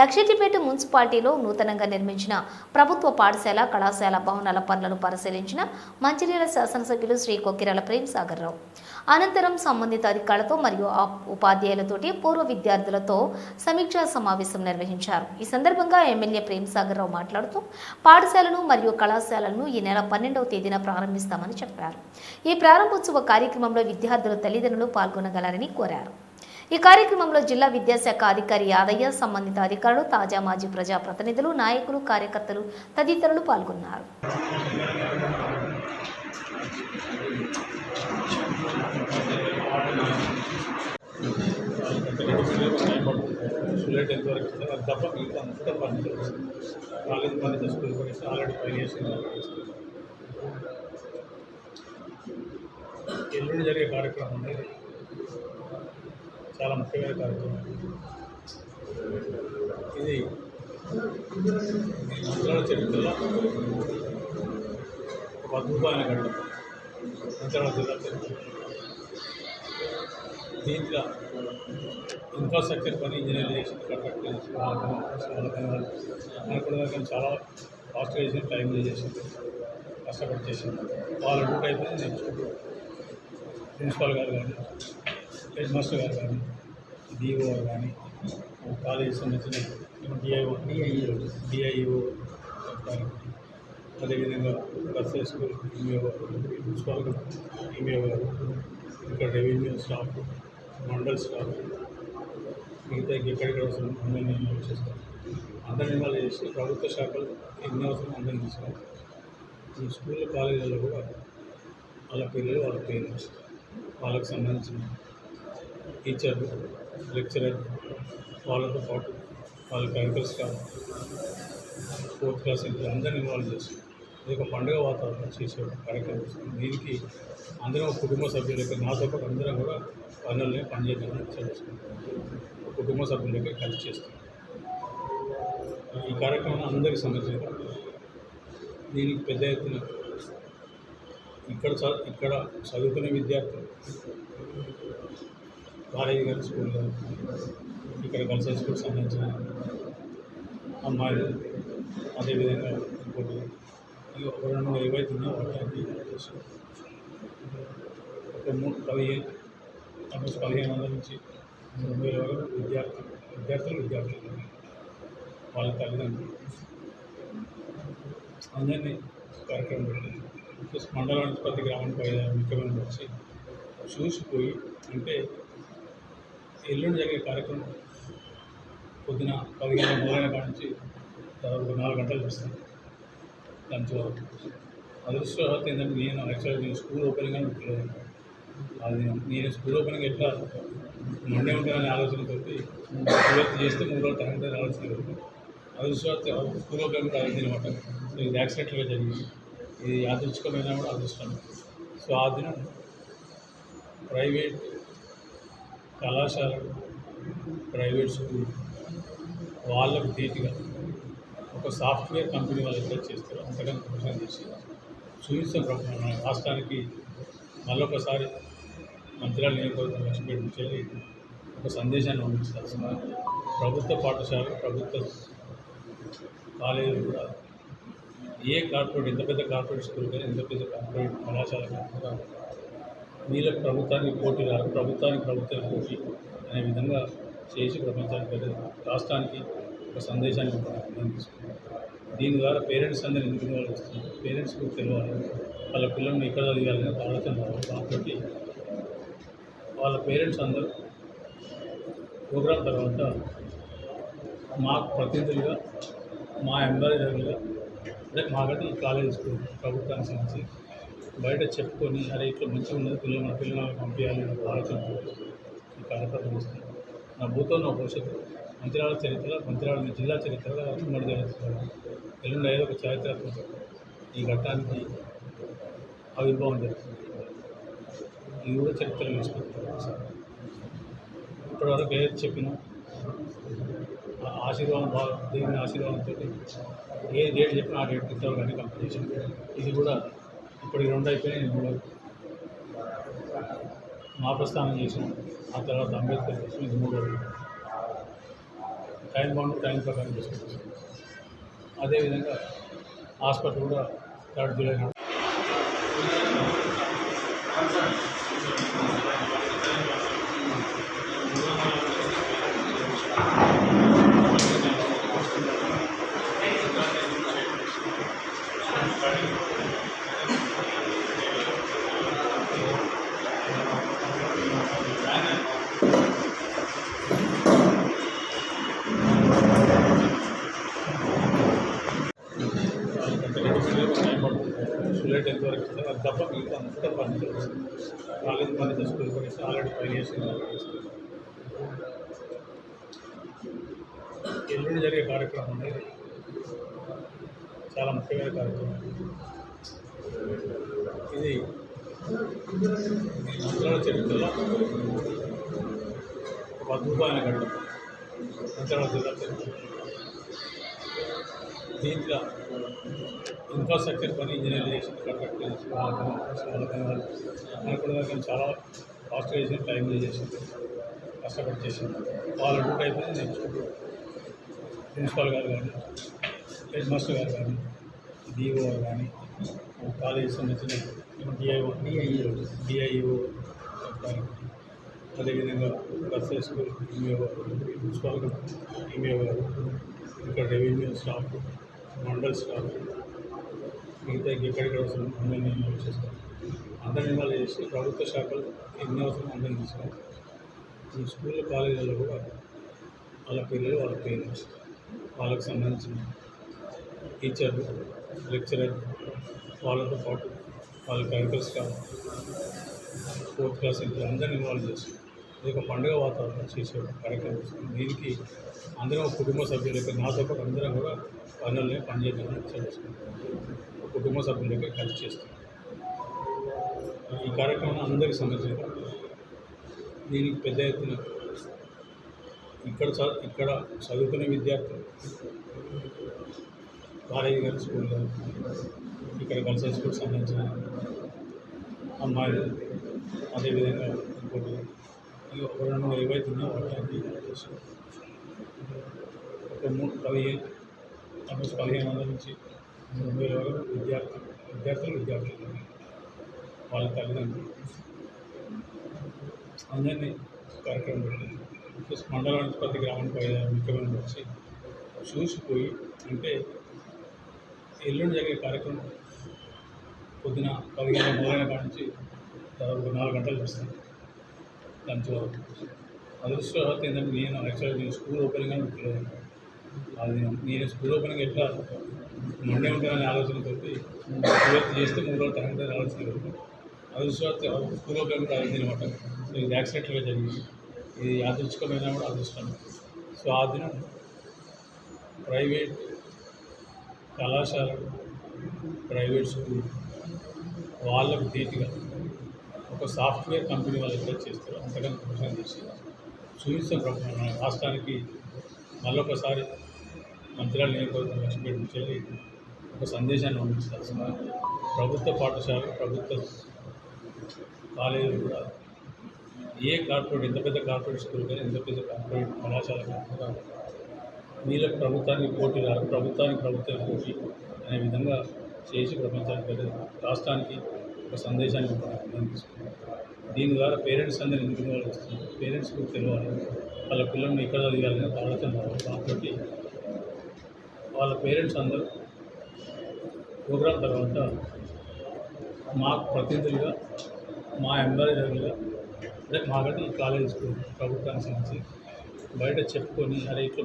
లక్షటిపేట మున్సిపాలిటీలో నూతనంగా నిర్మించిన ప్రభుత్వ పాఠశాల కళాశాల భవనాల పనులను పరిశీలించిన మంచిర్యాల శాసనసభ్యులు శ్రీ కొక్కిరాల ప్రేమ్ సాగర్ రావు అనంతరం సంబంధిత అధికారులతో మరియు ఉపాధ్యాయులతోటి పూర్వ విద్యార్థులతో సమీక్షా సమావేశం నిర్వహించారు. ఈ సందర్భంగా ఎమ్మెల్యే ప్రేమ్ సాగర్ రావు మాట్లాడుతూ పాఠశాలను మరియు కళాశాలను ఈ నెల పన్నెండవ తేదీన ప్రారంభిస్తామని చెప్పారు. ఈ ప్రారంభోత్సవ కార్యక్రమంలో విద్యార్థుల తల్లిదండ్రులు పాల్గొనగలరని కోరారు. ఈ కార్యక్రమంలో జిల్లా విద్యాశాఖ అధికారి యాదయ్య సంబంధిత అధికారులు తాజా మాజీ ప్రజాప్రతినిధులు నాయకులు కార్యకర్తలు తదితరులు పాల్గొన్నారు. తప్ప మిగతా అంతా పని కాలేజ్ పని స్కూల్ పని ఆల్రెడీ పని చేసి ఎల్లుండి జరిగే కార్యక్రమం చాలా ముఖ్యమైన కార్యక్రమం. ఇది మంత్రాల చరిత్రలో ఒక అద్భుతమైన గడ్డ మంత్రాల జిల్లా చరిత్ర. దీంట్లో ఇన్ఫ్రాస్ట్రక్చర్ పని ఇంజనీర్ చేసిన కట్టడం అనుకున్న కానీ చాలా ఫాస్ట్గా చేసి టైం చేసింది. కష్టపడి చేసింది. వాళ్ళ డ్యూటీ అయిపోయింది నెక్స్ట్ ప్రిన్సిపాల్ గారు కానీ హెడ్ మాస్టర్ గారు కానీ డిఓ గారు కానీ కాలేజీ సంబంధించిన డిఐఓ డిఐఓ డిఐఓ అదేవిధంగా గర్ల్స్ స్కూల్ ఈమెఓ ప్రిన్సిపాల్ గారు ఈమెఓ గారు ఇంకా రెవెన్యూ స్టాఫ్ మండల్ స్టాఫ్ మిగతా ఎక్కడికి అవసరం అందరినీ ఇన్వాల్వ్ చేస్తాం అందరినీ ఇన్వాల్వ్ చేసి ప్రభుత్వ శాఖలు ఎన్ని అవసరం అందరినీ తీసుకోవాలి ఈ స్కూల్ కాలేజీలలో కూడా వాళ్ళ పిల్లలు వాళ్ళ పేరెంట్స్ వాళ్ళకి సంబంధించిన టీచర్లు లెక్చరర్ వాళ్ళతో పాటు వాళ్ళ కరికల్ ఫోర్త్ క్లాస్ ఇంట్లో అందరిని ఇన్వాల్వ్ చేసి ఇది ఒక పండుగ వాతావరణం చేసే కార్యక్రమం దీనికి అందరం కుటుంబ సభ్యులకి నాతో పాటు అందరం కూడా పనులని పనిచేయడానికి చేస్తాం. కుటుంబ సభ్యుల లెక్క కలిసి చేస్తాం. ఈ కార్యక్రమం అందరికీ సంబంధించిన దీనికి పెద్ద ఎత్తున ఇక్కడ చ- ఇక్కడ చదువుకునే విద్యార్థులు కాలేజీ కానీ స్కూల్ ఇక్కడ గర్ల్స్ హై స్కూల్ సంబంధించిన అమ్మాయిలు అదేవిధంగా ఇంకోటి ఇక ఒక రెండు ఏవైతే ఉన్నాయో వాటిని ఒక మూడు పదిహేను ఆల్మోస్ట్ పదిహేను వందల నుంచి రెండు వేల వరకు విద్యార్థి విద్యార్థులు విద్యార్థులు వాళ్ళ తల్లిదండ్రులు. అందరినీ కార్యక్రమం పెట్టింది ప్లస్ మండలానికి ప్రతి గ్రామానికి ఐదు ముఖ్యమంత్రి వచ్చి చూసిపోయి అంటే ఎల్లుండి జరిగే కార్యక్రమం పొద్దున పదిహేను మొదలైన కాడ నుంచి దాదాపు నాలుగు గంటలు చూస్తాను లంచ్ వరకు అదృష్టవశాత్తు ఏంటంటే నేను యాక్చువల్గా నేను స్కూల్ ఓపెనింగ్ అని పెట్టలేదు అది నేను స్కూల్ ఓపెనింగ్ ఎట్లా మండే ఉంటుందనే ఆలోచనతో పూర్తి చేస్తే మూడు రోజులు టైం ఉంటుంది ఆలోచన పెట్టి అదృష్టవశాత్తు స్కూల్ ఓపెనింగ్ కూడా అయింది అనమాట సో ఇది యాక్సిడెంట్గా జరిగింది. ఇది యాదృచ్ఛికమైన కూడా అదృష్టం. సో ఆ దినం ప్రైవేట్ కళాశాలలు ప్రైవేట్ స్కూల్ వాళ్ళకు ధీటుగా ఒక సాఫ్ట్వేర్ కంపెనీ వాళ్ళు ఎట్లా చేస్తారు. అంతకన్నా ప్రొఫెషన్ చేసి చూపించిన ప్రభుత్వం మన రాష్ట్రానికి మళ్ళొకసారి మంత్రాలు నియోజకవర్గం లక్ష్మీపేట నుంచి వెళ్ళి ఒక సందేశాన్ని పంపించాల్సిన ప్రభుత్వ పాఠశాల ప్రభుత్వ కాలేజీలు కూడా ఏ కార్పొరేట్ ఎంత పెద్ద కార్పొరేట్ స్కూల్ కానీ ఎంత పెద్ద కార్పొరేట్ కళాశాల కానీ కూడా ప్రభుత్వానికి పోటీ రాదు ప్రభుత్వానికి ప్రభుత్వం పోటీ అనే విధంగా చేసి ప్రపంచానికి రాష్ట్రానికి ఒక సందేశాన్ని తీసుకున్నాం దీని ద్వారా పేరెంట్స్ అందరినీ ఎందుకు వస్తున్నారు పేరెంట్స్ కూడా తెలియాలి వాళ్ళ పిల్లల్ని ఎక్కడ చదివాలని ఆలోచన కాబట్టి వాళ్ళ పేరెంట్స్ అందరూ ప్రోగ్రాం తర్వాత మాకు ప్రతినిధులుగా మా ఎంబాసిడర్లుగా అంటే మాకంటే ఈ కాలేజ్ స్కూల్ ప్రభుత్వానికి సంబంధించి బయట చెప్పుకొని అరే ఇట్లా మంచిగా ఉన్నది పిల్లలు మన పిల్లలను పంపించాలి అనే ఆలోచన ఈ కార్యక్రమం ఇస్తుంది నా భూతో నా భవిష్యత్తు. మంత్రిరాల చరిత్ర మంత్రిరాల జిల్లా చరిత్రగా ఉమ్మడి జరుగుతుంది ఎల్లుండి ఐదు ఒక చారిత్రాత్మక ఈ ఘట్టానికి ఆవిర్భావం జరుగుతుంది. ఇది కూడా చరిత్రలో తీసుకుంటాం ఇప్పటివరకు ఏదైతే చెప్పినా ఆశీర్వాదం బాగా దేవుని ఆశీర్వాదంతో ఏ డేట్ చెప్పినా ఆ డేట్ ఇంతవరకు అన్ని కంపెనీ ఇది కూడా ఇప్పుడు రెండు అయిపోయినాయి. మూడు మా ప్రస్థానం చేసాం ఆ తర్వాత అంబేద్కర్ చేసాం ఇది మూడో టైం బాగుంది టైం ప్రకారం చేసుకుంటాం. అదేవిధంగా హాస్పిటల్ కూడా థర్డ్ జూలై నాడు వాళ్ళకంటే రెండు పిల్లలకు టైం పడుతుంది జూలై టెన్త్ వరకు ఇస్తారు అది తప్ప మిగతా అంతా పని కాలేజ్ పని స్కూల్ పని ఆల్రెడీ ఫైవ్ చేసి ఎల్లుండి జరిగే కార్యక్రమం అనేది చాలా ముఖ్యమైన కార్యక్రమం. ఇది మంత్రాల చరిత్రలో ఒక అద్భుతమైన ఘట్టం మంత్రాల జిల్లా చరిత్ర. దీంట్లో ఇన్ఫ్రాస్ట్రక్చర్ పని ఇంజనీర్ చేసి కాంట్రాక్ట్ చేసి మనకు కూడా కానీ చాలా ఫాస్ట్గా చేసి టైంలో చేసింది కష్టపడి చేసింది వాళ్ళ డ్యూటీ అయిపోయింది నెక్స్ట్ ప్రిన్సిపాల్ గారు కానీ హెడ్ మాస్టర్ గారు కానీ డిఓ గారు కానీ కాలేజీ సంబంధించిన డిఐఓ డిఐఓ డిఐఓ అదేవిధంగా buses school MEO principal MEO గారు ఇక్కడ రెవెన్యూ స్టాఫ్ మండల్ స్టాఫ్ మిగతా ఎక్కడికి అవసరం అందరినీ ఇన్వాల్వ్ చేస్తాం అందరినీ ఇన్వాల్వ్ చేసి ప్రభుత్వ శాఖలు ఎన్ని అవసరం అందరినీ తీసుకోవాలి ఈ స్కూల్ కాలేజీలలో కూడా వాళ్ళ పిల్లలు వాళ్ళ పేరెంట్స్ వాళ్ళకి సంబంధించిన టీచర్లు లెక్చరర్ వాళ్ళతో పాటు వాళ్ళ క్లరికల్ స్టాఫ్ ఫోర్త్ క్లాస్ ఇంట్లో అందరినీ ఇన్వాల్వ్ చేసి ఒక పండుగ వాతావరణం చేసే కార్యక్రమం చేస్తాం. దీనికి అందరం కుటుంబ సభ్యుల లెక్క నాతో పాటు అందరం కూడా పనులనే పనిచేయాలని చేసుకుంటాం కుటుంబ సభ్యుల లెక్క కలిసి చేస్తాం. ఈ కార్యక్రమం అందరికీ సంబంధించిన దీనికి పెద్ద ఎత్తున ఇక్కడ చ- ఇక్కడ చదువుకునే విద్యార్థులు కాలేజీ గారి స్కూల్లో ఇక్కడ గర్ల్స్ స్కూల్ సంబంధించిన అమ్మాయిలు అదేవిధంగా ఇంకోటి ఈ ఒక ఏవైతే ఉన్నాయో వాటిని ఒక మూడు పదిహేను ఆల్మోస్ట్ పదిహేను వందల నుంచి మూడు వేల వరకు విద్యార్థులు విద్యార్థులు విద్యార్థులు వాళ్ళ తల్లిదండ్రులు అందరినీ కార్యక్రమం పెట్టారు ప్లస్ మండలానికి ప్రతి గ్రామానికి ముఖ్యమైన వచ్చి చూసిపోయి అంటే ఎల్లుండి జరిగే కార్యక్రమం పొద్దున పదిహేను మొదలైన కాడ నుంచి దాదాపు నాలుగు గంటలు చేస్తాను లంచ్ వరకు అదృష్టవశాత్తు ఏంటంటే నేను యాక్చువల్గా నేను స్కూల్ ఓపెనింగ్ అని తెలియదు అది నేను స్కూల్ ఓపెనింగ్ ఎట్లా మండే ఉంటుందనే ఆలోచనతో ట్వెల్త్ చేస్తే మూడు రోజులు టైం ఉంటుంది ఆలోచన లేదు అదృష్టవశాత్తు స్కూల్ ఓపెనింగ్ కూడా అయింది అనమాట సో ఇది యాక్సిడెంట్గా జరిగింది. ఇది యాదృచ్ఛికమైన కూడా అదృష్టం. సో ఆ దినం ప్రైవేట్ కళాశాలలు ప్రైవేట్ స్కూల్ వాళ్ళకు ధీటుగా ఒక సాఫ్ట్వేర్ కంపెనీ వాళ్ళు ఎట్లా చేస్తారో. అంతకన్నా ప్రొఫెషన్ చేసి చూపిస్తాం ప్రభుత్వం మన రాష్ట్రానికి మళ్ళొకసారి మంత్రాల నియోజకవర్గం లక్ష్మీపేట నుంచి వెళ్ళి ఒక సందేశాన్ని పంపించాల్సిన ప్రభుత్వ పాఠశాల ప్రభుత్వ కాలేజీలు కూడా ఏ కార్పొరేట్ ఎంత పెద్ద కార్పొరేట్ స్కూల్ కానీ ఎంత పెద్ద కార్పొరేట్ కళాశాల కానీ వీళ్ళకి ప్రభుత్వానికి పోటీ రాదు. ప్రభుత్వానికి ప్రభుత్వం పోటీ అనే విధంగా చేసి ప్రపంచానికి రాష్ట్రానికి ఒక సందేశాన్ని తీసుకున్నాం దీని ద్వారా పేరెంట్స్ అందరూ ఎందుకు ఇన్వాల్వ్ చేస్తున్నారు పేరెంట్స్కి తెలియాలి. వాళ్ళ పిల్లల్ని ఎక్కడ చదివాలని ఒక ఆలోచన కాబట్టి వాళ్ళ పేరెంట్స్ అందరూ ప్రోగ్రాం తర్వాత మాకు ప్రతినిధులుగా మా ఎంప్లాయీలుగా అంటే మాకంటే ఈ కాలేజ్ స్కూల్ ప్రభుత్వానికి సంబంధించి బయట చెప్పుకొని అరే ఇట్లా